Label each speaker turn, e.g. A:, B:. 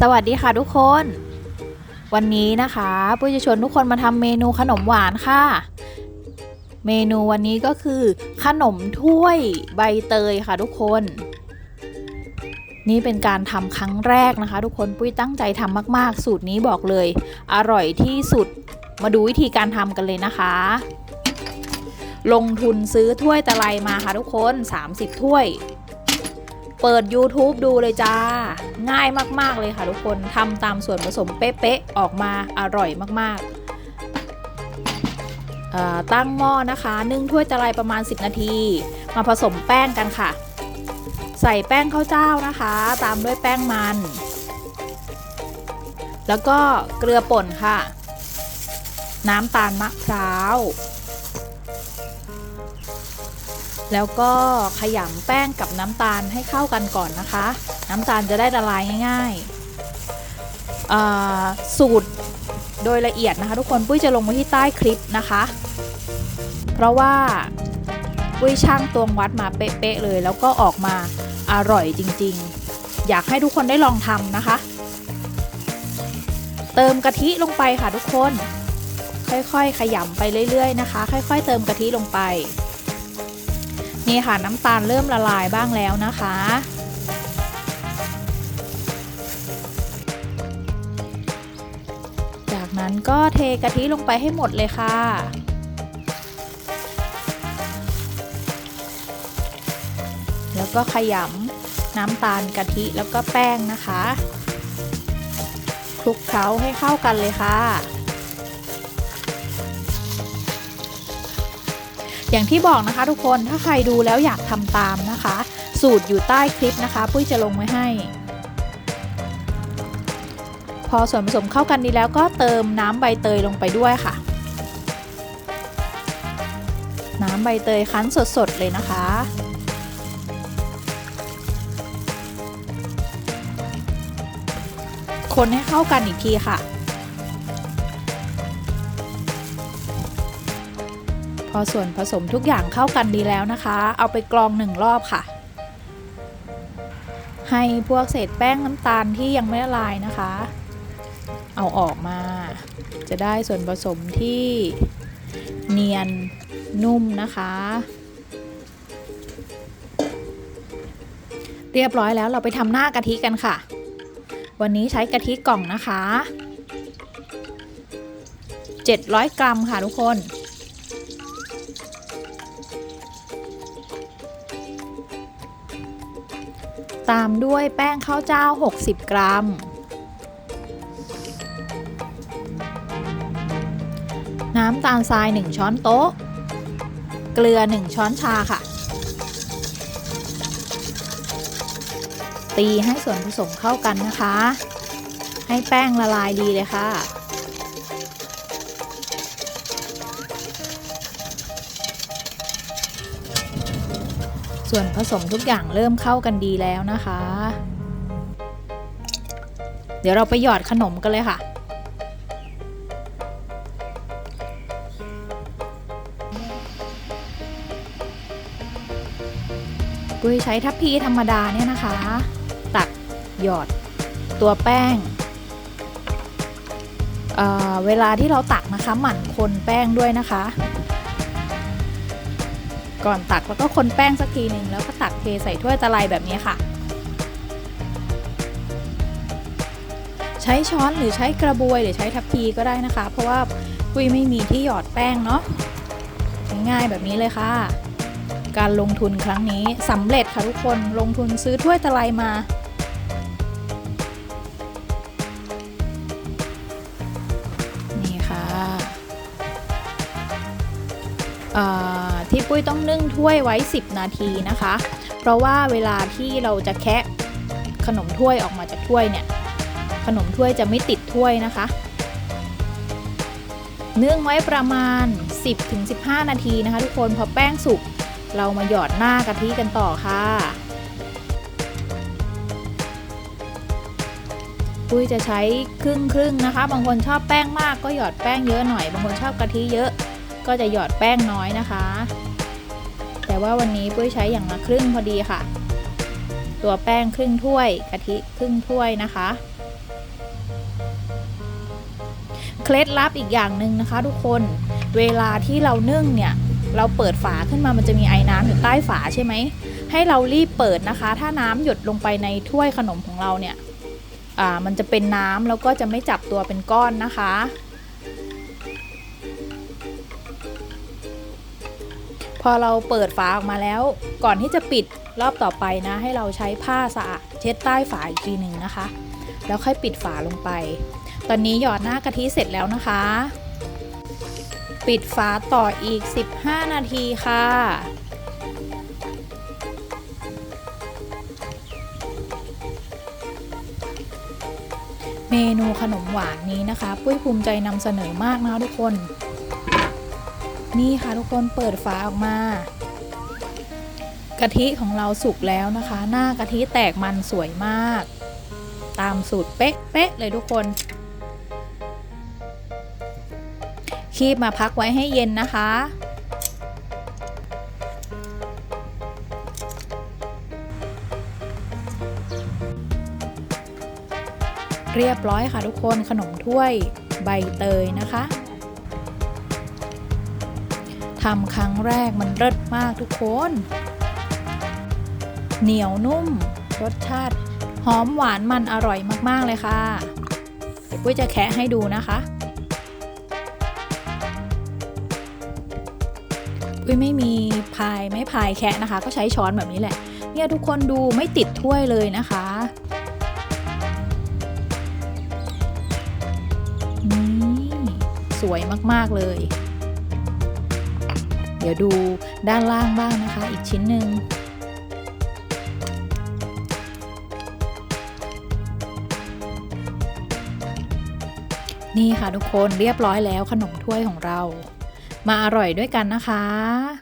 A: สวัสดีค่ะทุกคน วันนี้นะคะปุ้ยจะชวนทุกคนมาทำเมนูขนมหวานค่ะ เมนูวันนี้ก็คือ ขนมถ้วยใบเตยค่ะทุกคน นี่เป็นการทำครั้งแรกนะคะ ทุกคนปุ้ยตั้งใจทำมาก ๆ สูตรนี้บอกเลย อร่อยที่สุดมาดูวิธีการทำกันเลยนะคะ ลงทุนซื้อถ้วยตะไลมาค่ะทุกคน 30 ถ้วย เปิด YouTube ดูเลยจ้า ง่ายมากๆเลยค่ะทุกคนทำตามส่วนผสมเป๊ะๆออกมาอร่อยมากๆเอ่อตั้งหม้อนะคะนึ่งถ้วยตะไลประมาณ 10 นาที มาผสมแป้งกันค่ะ ใส่แป้งข้าวเจ้านะคะ ตามด้วยแป้งมัน แล้วก็เกลือป่นค่ะ น้ำตาลมะพร้าว แล้วก็ขยำแป้งกับน้ำตาลให้เข้ากันก่อนนะคะ น้ำตาลจะได้ละลายง่ายๆสูตรโดยละเอียดนะคะทุกคนปุ้ยจะลงไว้ที่ใต้คลิปนะคะ เพราะว่าปุ้ยช่างตวงวัดมาเป๊ะๆเลยแล้วก็ออกมาอร่อยจริงๆ อยากให้ทุกคนได้ลองทำนะคะ เติมกะทิลงไปค่ะทุกคน ค่อยๆ ขยำไปเรื่อยๆนะคะ ค่อย ๆ เติมกะทิลงไป นี่ค่ะน้ำตาลเริ่มละลายบ้างแล้วนะคะ จากนั้นก็เทกะทิลงไปให้หมดเลยค่ะแล้วก็ขยำน้ำตาลกะทิแล้วก็แป้งนะคะ คลุกเคล้าให้เข้ากันเลยค่ะ อย่างที่บอกนะคะทุกคนถ้าใครดูแล้วอยากทำตามนะคะ สูตรอยู่ใต้คลิปนะคะปุ้ยจะลงไว้ให้ พอส่วนผสมเข้ากันดีแล้วก็เติมน้ำใบเตยลงไปด้วยค่ะ น้ำใบเตยคั้นสดๆเลยนะคะคนให้เข้ากันอีกทีค่ะ พอส่วนผสมทุกอย่างเข้ากันดีแล้วนะคะ เอาไปกรองหนึ่งรอบค่ะ ให้พวกเศษแป้งน้ำตาลที่ยังไม่ละลายนะคะ เอาออกมา จะได้ส่วนผสมที่เนียนนุ่มนะคะ เรียบร้อยแล้วเราไปทำหน้ากะทิกันค่ะ วันนี้ใช้กะทิกล่องนะคะ 700 กรัมค่ะทุกคน ตามด้วยแป้งข้าวเจ้า 60 กรัม น้ำตาลทราย 1 ช้อนโต๊ะ เกลือ 1 ช้อนชาค่ะ ตีให้ส่วนผสมเข้ากันนะคะ ให้แป้งละลายดีเลยค่ะ ส่วนผสมทุกอย่างเริ่มเข้ากันดีแล้วนะคะ เดี๋ยวเราไปหยอดขนมกันเลยค่ะปุ้ยใช้ทัพพีธรรมดาเนี่ยนะคะ ตักหยอดตัวแป้งเเวลาที่เราตักนะคะหมั่นคนแป้งด้วยนะคะ ก่อนตักแล้วก็คนแป้งสักทีหนึ่งแล้วก็ตักเทใส่ถ้วยตะไลแบบนี้ค่ะ ใช้ช้อนหรือใช้กระบวยหรือใช้ทัพพีก็ได้นะคะ เพราะว่าปุ้ยไม่มีที่หยอดแป้งเนาะง่ายแบบนี้เลยค่ะ การลงทุนครั้งนี้สำเร็จค่ะทุกคนลงทุนซื้อถ้วยตะไลมานี่ค่ะ ปุ้ยต้องนึ่งถ้วยไว้ 10 นาทีนะคะ เพราะว่าเวลาที่เราจะแคะขนมถ้วยออกมาจากถ้วยเนี่ย ขนมถ้วยจะไม่ติดถ้วยนะคะ นึ่งไว้ประมาณ 10-15 นาทีนะคะ ทุกคนพอแป้งสุกเรามาหยอดหน้ากะทิกันต่อค่ะปุ้ยจะใช้ครึ่งครึ่งนะคะ บางคนชอบแป้งมากก็หยอดแป้งเยอะหน่อย บางคนชอบกะทิเยอะ ก็จะหยอดแป้งน้อยนะคะ ว่าวันนี้ปุ้ยใช้อย่างละครึ่งพอดีค่ะ ตัวแป้งครึ่งถ้วยกะทิครึ่งถ้วยนะคะ เคล็ดลับอีกอย่างหนึ่งนะคะ ทุกคนเวลาที่เรานึ่งเนี่ยเราเปิดฝาขึ้นมามันจะมีไอ้น้ำอยู่ใต้ฝาใช่ไหมให้เรารีบเปิดนะคะ ถ้าน้ำหยดลงไปในถ้วยขนมของเราเนี่ยอ่ามันจะเป็นน้ำแล้วก็จะไม่จับตัวเป็นก้อนนะคะ พอเราเปิดฝาออกมาแล้ว ก่อนที่จะปิดรอบต่อไปนะ ให้เราใช้ผ้าสะอาดเช็ดใต้ฝาอีกทีหนึ่งนะคะ แล้วค่อยปิดฝาลงไป ตอนนี้หยอดหน้ากะทิเสร็จแล้วนะคะ ปิดฝาต่ออีก 15 นาทีค่ะเมนูขนมหวานนี้นะคะ ปุ้ยภูมิใจนำเสนอมากนะทุกคน นี่ค่ะทุกคนเปิดฝาออกมากะทิของเราสุกแล้วนะคะ หน้ากะทิแตกมันสวยมาก ตามสูตรเป๊ะๆเลยทุกคน คีบมาพักไว้ให้เย็นนะคะ เรียบร้อยค่ะทุกคนขนมถ้วยใบเตยนะคะ ทำครั้งแรกมันเลิศมากทุกคน เหนียวนุ่ม รสชาติหอมหวานมันอร่อยมากๆเลยค่ะ เดี๋ยวปุ้ยจะแคะให้ดูนะคะปุ้ยไม่มีพายไม่พายแคะนะคะ ก็ใช้ช้อนแบบนี้แหละ เนี่ยทุกคนดูไม่ติดถ้วยเลยนะคะนี่สวยมากๆเลย เดี๋ยวดูด้านล่างบ้างนะคะ อีกชิ้นหนึ่งนี่ค่ะทุกคนเรียบร้อยแล้วขนมถ้วยของเรา มาอร่อยด้วยกันนะคะ